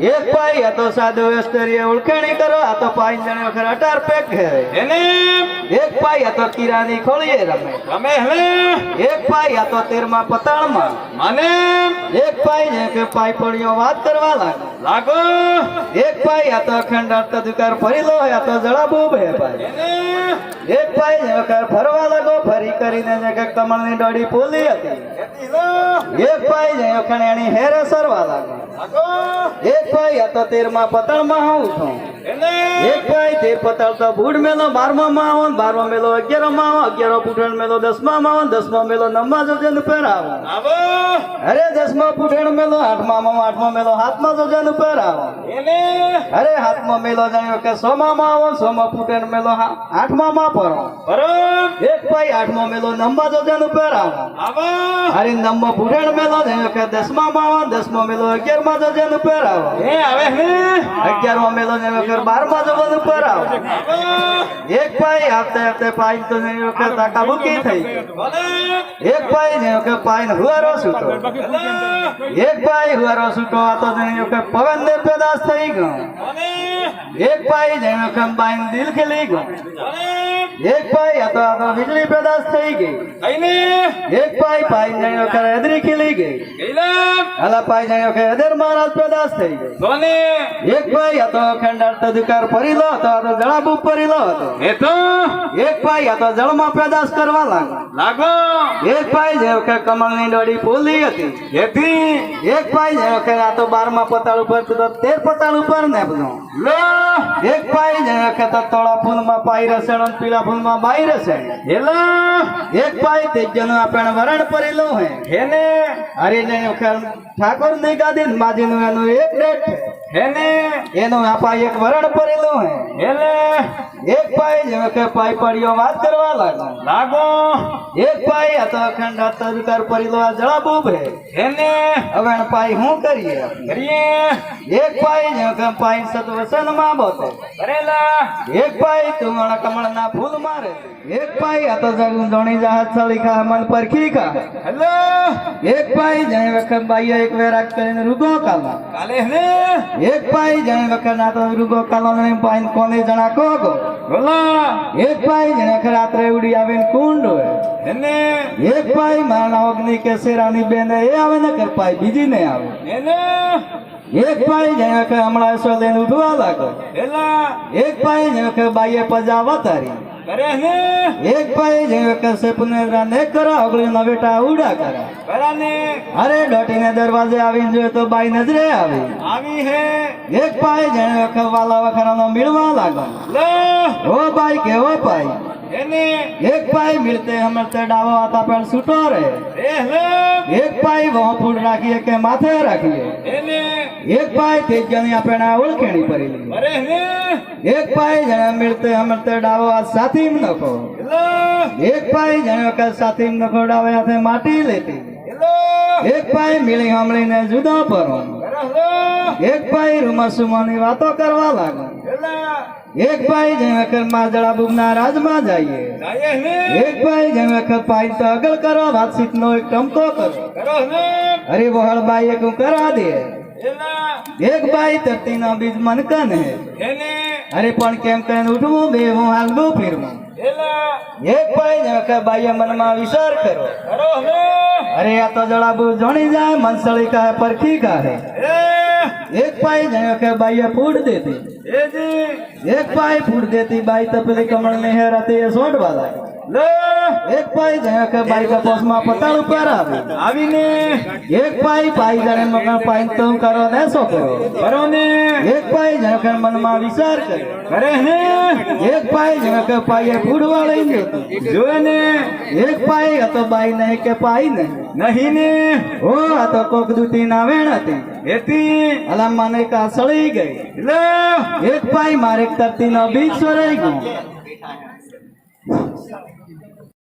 એક પાઈ આ તો સાધુ વેસ્તરીએ ઓળખાણી કરો આ તો પાઈ જણે વખત અઢાર પેક એને? એક પાઈ આ તો કિરાની ખોળીએ રમે. રમે હે એક પાઈ આ તો તેરમાં પતાળમાં. મને? એક પાઈ જે કે પાઈ પડ્યો વાત કરવા લાગો. લાગો? એક પાઈ આ તો અખંડ અર્થ દુકાર ફરી લો આ તો જળા બૂબ હે ભાઈ એક પાઈ જે વખત ફરવા લાગો ફરી કરીને જે કે કમળની ડોડી ફૂલી હતી. એક પાઈ જે વખત એની હેરે સરવા લાગો. એક પાઈ આ તો તેરમાં પતળમાં હું છું. એક ભાઈ તે મેલો બારમા માં આવો બારમા મેલો અગિયારો માં આવો અગિયારો પૂઠણ મેલો દસમા માં આવો ને દસમા મેલો નવમા જોજન ઉપર આવો. અરે દસમા પૂઠણ મેલો આઠમા માં આઠમા મેલો હાથમાં જોજે ઉપર આવો અરે હાથમાં મેલો જાણ્યો કે સોમા માં આવો સોમા પૂઠણ મેલો આઠમા માં પરો એક ભાઈ આઠમા મેલો નવમા જોજન ઉપર આવો. અરે નવમા પૂઠણ મેલો જાણ્યો કે દસમા માં આવો ને દસમા મેલો અગિયારમા જોજે ઉપર આવો એ આવે હે. અગિયારમા મેલો જાણ્યો કે બારમા આવો એક પાઈ આપતે આપતે પાઈ તો ને વખત થઈ. એક પાઈ ને વખત પાઈ ને એક પાઈ હુવારો છૂટો આ તો વખત પવન ને પેદાશ થઈ ગયો. એક ભાઈ જેનો કમ્બાઈન દિલ ખીલી ગયો. એક ભાઈ હતો તો વીજળી પેદાશ થઈ ગઈ. એક ભાઈ ભાઈ જેનો વખત હદરી ખીલી ગઈ. અલા ભાઈ જેનો ને હદર મહારાજ પેદાશ થઈ ગઈ. એક ભાઈ હતો ખંડાર તો દુકાર પરી લો હતો, આ તો જળાબુ પરી લો હતો. એક ભાઈ હતો, જળમાં પેદાશ કરવા લાગો લાગો એક ભાઈ જે વખત કમળની ડોડી ફૂલી હતી. એક ભાઈ જેવો કે આ તો બારમા પતાળ ઉપર તેર પતાળ ઉપર ને બધું એક ભાઈ જે ખેતા તોળા ફૂલમાં પાઈ રસણ અને પીળા ફૂલમાં બાઈ રસણ હેલો. એક ભાઈ તેજનું આપણે વરણ પરેલું હે હેને. અરે જે વખત ઠાકોરની ગાદી ને માજીનું એનું એક ડેટ હેને. એનું આપા એક વરણ પરેલું હે હેલે. એક ભાઈ જેવો કે પાઈ પડ્યો વાત કરવા લાગો. લાગો. એક ભાઈ હતો અખંડ તરકાર પરેલો આ જળાબૂબ હે એને. હવે પાઈ શું કરીએ? કરીએ. એક પાઈ જેવો કે પાઈ સતવસનમાં બોતે. કરેલા. એક પાઈ તુમણ કમળ ના ફૂલ મારે. એક પાઈ હતો જગું ધોણી જહાજ સળી ખા મન પરખી કા હેલો. એક પાઈ જે વખત બાઈએ એક વેરાક કરીને રૂગો કાલા. કાલે હે એક પાઈ જે વખત ના તો રૂગો કાલો ને પાઈ કોને જણા કોગો એક પાઈ જે વખત રાત્રે ઉડી આવીને કુંડ હોય. એને એક પાઈ માણા અગ્નિ કે શેરાની બેન એ આવે ને કર પાઈ બીજી ને આવે. એને એક પાઈ જે વખત હમણાં સો લઈને ઉઠવા લાગો એક પાઈ જે વખત બાઈએ પજાવા તારી કરે એક ભાઈ જેવે કસે પુનેરા ને કરા અગળી નો બેટા ઉડા કરા. કરાને અરે ડોટીને દરવાજે આવીને જોયે તો બાઈ નજરે આવી. આવી હે. એક ભાઈ જેણે વખત વાલા વખરાનો મિળવા લાગો લો. ઓ ભાઈ કેવો ભાઈ? એક ભાઈ મિલતે હમણાં તે ડાવો હતા પણ છૂટો રે એક ભાઈ વહો ફૂડ રાખીએ કે માથે રાખીએ. એક ભાઈ તેજની આપણે ઓળખેણી પડી કરે હે એક ભાઈ જેને મિલતે હમણાં તે ડાવો આ સાથી નખો એક ભાઈ જેને વખત સાથી નખો ડાવે હાથે માટી લેતી. એક ભાઈ એક ભાઈ રૂમા સુમાની વાતો કરવા લાગો. એક ભાઈ જે વખત માજળા બુગના રાજમાં જઈએ. એક ભાઈ જેમ વખત પાઈ તો અગલ કરો વાતચીત નો એક ટમકો કરો. અરે વહળ ભાઈ એક કરા દે. એક ભાઈ ધરતી નો બીજ મનકન હે. અરે પણ કેમ કરીને ઉઠવું બે હું હાલવું ફીરવું એક ભાઈ વખત બાઈએ મનમાં વિચાર કરો કરો અરે આ તો જળાબુ જોણી જાય મનસળી કાહે પરખી કહે એક ભાઈ વખત બાઈએ ફૂડ દેતી. એક ભાઈ ફૂડ દેતી બાઈ તો પેલી કમળ ને હેર હતી એ સોંટવા લાગી. લો. એક ભાઈ જાય કે બાઈ માં પતાળ ઉપર આવી. આવીને. એક ભાઈ પાઈ જાણે મગન પાઈ તો કરો ને સો કરો? કરો ને. એક ભાઈ જાય કે મનમાં વિચાર કરે. કરે હે. એક ભાઈ જાય કે પાઈએ ફૂડવા લઈ ગયો જોયે ને. એક ભાઈ હતો બાઈ નહીં કે પાઈ નહીં. નહીં ને. ઓ આ તો કોક દૂતી ના વેણ હતી. એથી. અલા મને કા સળી ગઈ. લો. એક ભાઈ મારે કરતી નો બીજ સોરાઈ ગયો. So.